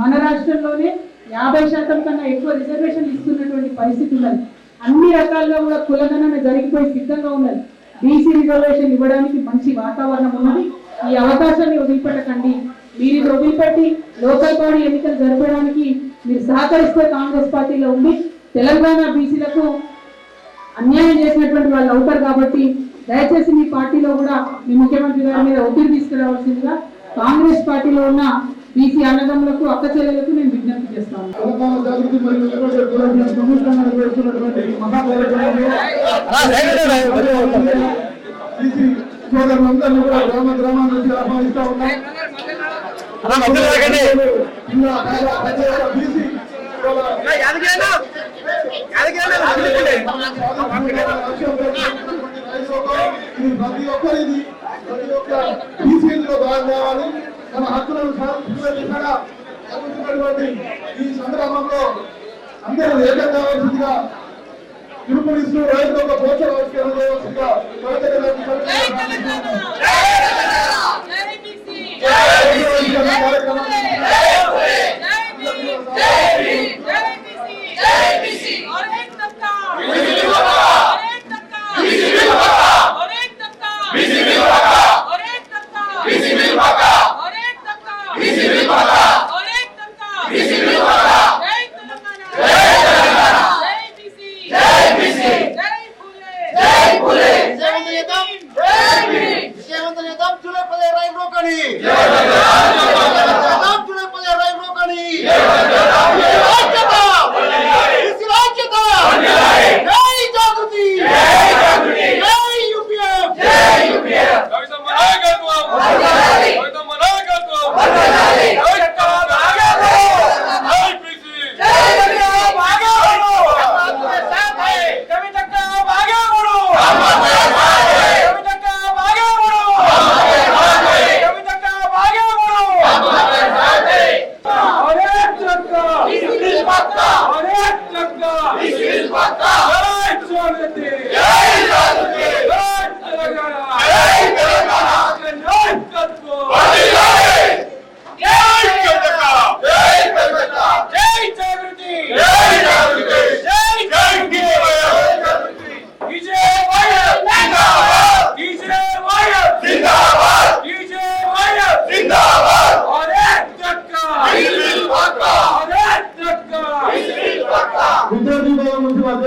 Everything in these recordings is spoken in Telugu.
మన రాష్ట్రంలోనే యాభై శాతం కన్నా ఎక్కువ రిజర్వేషన్ ఇస్తున్నటువంటి పరిస్థితి ఉన్నది. అన్ని రకాలుగా కూడా కులగణన జరిగిపోయి సిద్ధంగా ఉన్నది. బీసీ రిజర్వేషన్ ఇవ్వడానికి మంచి వాతావరణం ఉన్నది. ఈ అవకాశాన్ని వదిలిపెట్టకండి. మీరు ఇది వదిలిపెట్టి లోకల్ బాడీ ఎన్నికలు జరపడానికి మీరు సహకరిస్తే కాంగ్రెస్ పార్టీలో ఉండి తెలంగాణ బీసీలకు అన్యాయం చేసినటువంటి వాళ్ళు అవుతారు కాబట్టి దయచేసి మీ పార్టీలో కూడా మీ ముఖ్యమంత్రి గారి మీద ఒత్తిడి తీసుకురావాల్సిందిగా కాంగ్రెస్ పార్టీలో ఉన్న బీసీ అన్నదమ్ములకు అక్క చెల్లెలకు నేను విజ్ఞప్తి చేస్తాను. మరియు సోదరులందరినీ కూడా గ్రామ గ్రామాల నుంచి ఆహ్వానిస్తా ఉన్నాం ప్రతి ఒక్క బీసీ ప్రతి ఒక్కరిది ప్రతి ఒక్క బీసీలో భాగం కావాలి. తమ హక్కులను సాధించుకునే జరుగుతున్నటువంటి ఈ సందర్భంలో అందరూ ఏకం కావాల్సిందిగా తిరుపతి రైతు ఒక పోషణ ఆవిష్కరణ చేయవలసిందిగా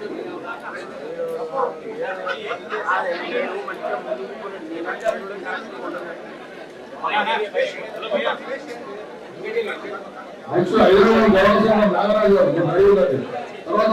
ప్లీజ్. నెక్స్ట్ ఐదు నాగరాజు గారు తర్వాత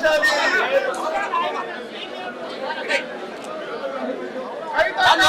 రావండి అన్నా,